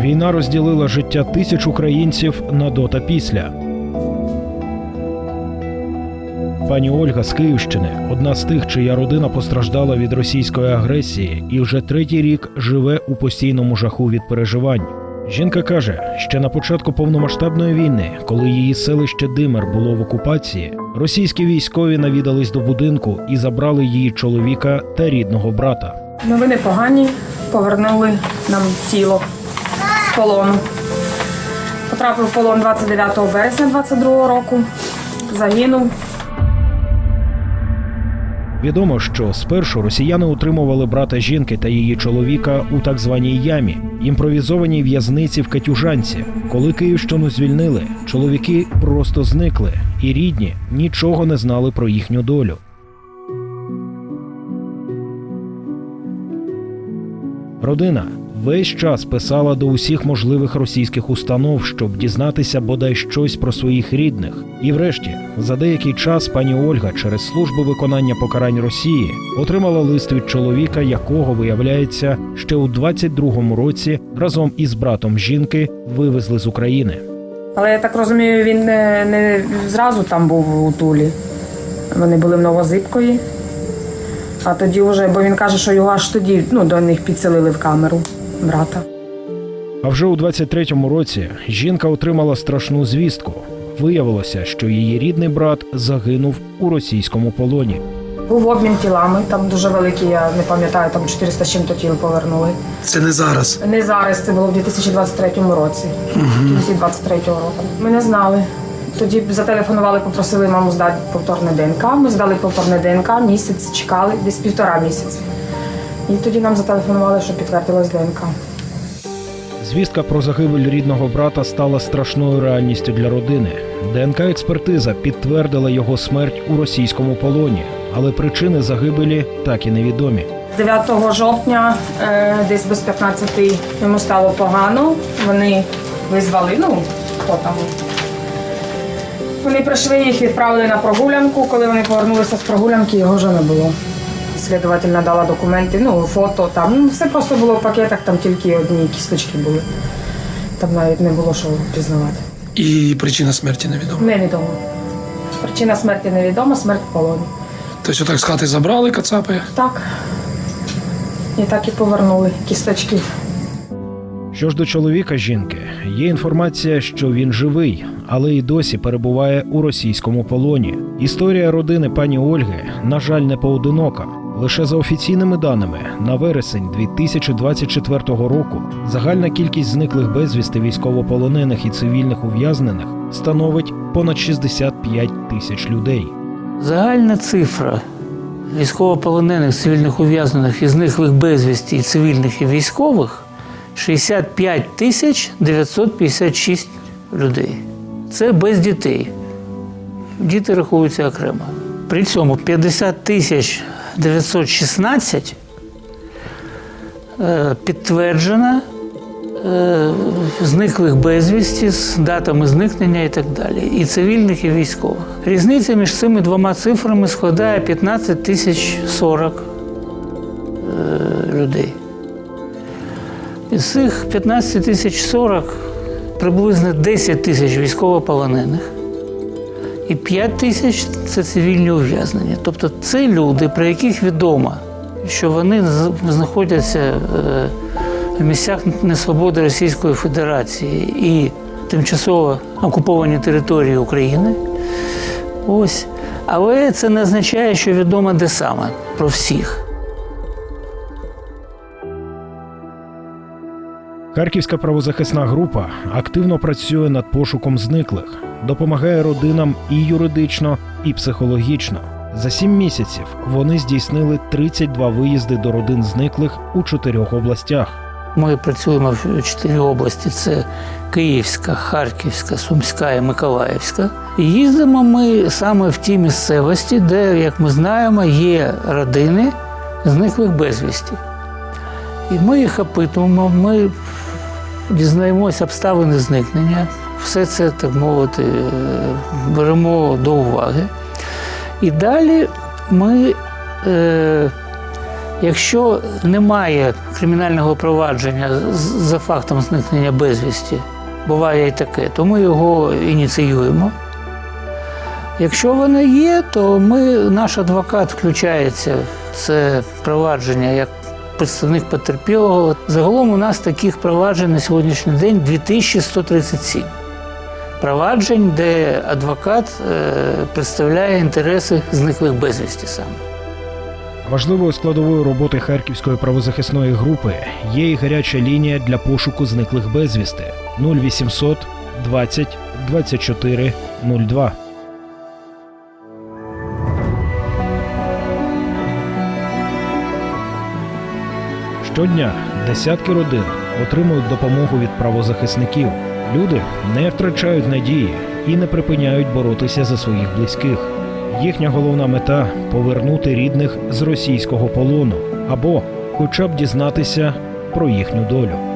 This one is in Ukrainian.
Війна розділила життя тисяч українців на до та після. Пані Ольга з Київщини одна з тих, чия родина постраждала від російської агресії і вже третій рік живе у постійному жаху від переживань. Жінка каже, ще на початку повномасштабної війни, коли її селище Димер було в окупації, російські військові навідались до будинку і забрали її чоловіка та рідного брата. Новини погані, повернули нам тіло з полону. Потрапив в полон 29 березня 22 року. Загинув. Відомо, що спершу росіяни утримували брата жінки та її чоловіка у так званій ямі, імпровізованій в'язниці в Катюжанці. Коли Київщину звільнили, чоловіки просто зникли, і рідні нічого не знали про їхню долю. Родина весь час писала до усіх можливих російських установ, щоб дізнатися бодай щось про своїх рідних. І врешті, за деякий час пані Ольга через службу виконання покарань Росії отримала лист від чоловіка, якого виявляється ще у 22-му році разом із братом жінки вивезли з України. Але я так розумію, він не, не зразу там був у Тулі. Вони були в Новозибкові. А тоді вже, бо він каже, що його аж тоді ну, до них підселили в камеру брата. А вже у 23-му році жінка отримала страшну звістку. Виявилося, що її рідний брат загинув у російському полоні. Був обмін тілами, там дуже великий, я не пам'ятаю, там 400 з чим-то тіл повернули. Це не зараз. Не зараз, це було в 2023 році, в кінці 23 року. Ми не знали. Тоді зателефонували, попросили маму здати повторне ДНК. Ми здали повторне ДНК, місяць чекали, десь півтора місяці. І тоді нам зателефонували, що підтвердилось ДНК. Звістка про загибель рідного брата стала страшною реальністю для родини. ДНК експертиза підтвердила його смерть у російському полоні, але причини загибелі так і невідомі. 9 жовтня, е, десь без 15 йому стало погано. Вони визвали, ну, хто там. Вони прийшли, їх відправили на прогулянку. Коли вони повернулися з прогулянки, його вже не було. Слідуватель надала документи, ну, фото там. Ну, все просто було в пакетах, там тільки одні кісточки були. Там навіть не було що пізнавати. І причина смерті невідома. Невідомо. Причина смерті невідома, смерть в полоні. Тобто отак з хати забрали кацапи. Так. І так і повернули кісточки. Що ж до чоловіка жінки, є інформація, що він живий, але й досі перебуває у російському полоні. Історія родини пані Ольги, на жаль, не поодинока. Лише за офіційними даними, на вересень 2024 року загальна кількість зниклих безвісти військовополонених і цивільних ув'язнених становить понад 65 тисяч людей. Загальна цифра військовополонених, цивільних ув'язнених і зниклих безвісті і цивільних і військових 65 тисяч 956 людей. Це без дітей. Діти рахуються окремо. При цьому 50 тисяч 916 е, підтверджено е, зниклих безвісті з датами зникнення і так далі, і цивільних, і військових. Різниця між цими двома цифрами складає 15 тисяч 40 е, людей. Із цих 15 тисяч 40 приблизно 10 тисяч військовополонених і 5 тисяч це цивільні ув'язнення. Тобто це люди, про яких відомо, що вони знаходяться е, в місцях несвободи Російської Федерації і тимчасово окуповані території України. Ось. Але це не означає, що відомо де саме про всіх. Харківська правозахисна група активно працює над пошуком зниклих, допомагає родинам і юридично, і психологічно. За сім місяців вони здійснили 32 виїзди до родин зниклих у чотирьох областях. Ми працюємо в чотири області: це Київська, Харківська, Сумська і Миколаївська. І їздимо ми саме в ті місцевості, де, як ми знаємо, є родини зниклих безвісті. І ми їх опитуємо, ми дізнаємося обставини зникнення. Все це, так мовити, е, беремо до уваги. І далі ми е, Якщо немає кримінального провадження за фактом зникнення безвісті, буває і таке, то ми його ініціюємо. Якщо воно є, то ми, наш адвокат включається в це провадження як представник потерпілого. Загалом у нас таких проваджень на сьогоднішній день 2137 проваджень, де адвокат е, представляє інтереси зниклих безвісті саме. Важливою складовою роботи Харківської правозахисної групи є і гаряча лінія для пошуку зниклих безвісти 0800 20 24 02. Щодня десятки родин отримують допомогу від правозахисників. Люди не втрачають надії і не припиняють боротися за своїх близьких. Їхня головна мета повернути рідних з російського полону або хоча б дізнатися про їхню долю.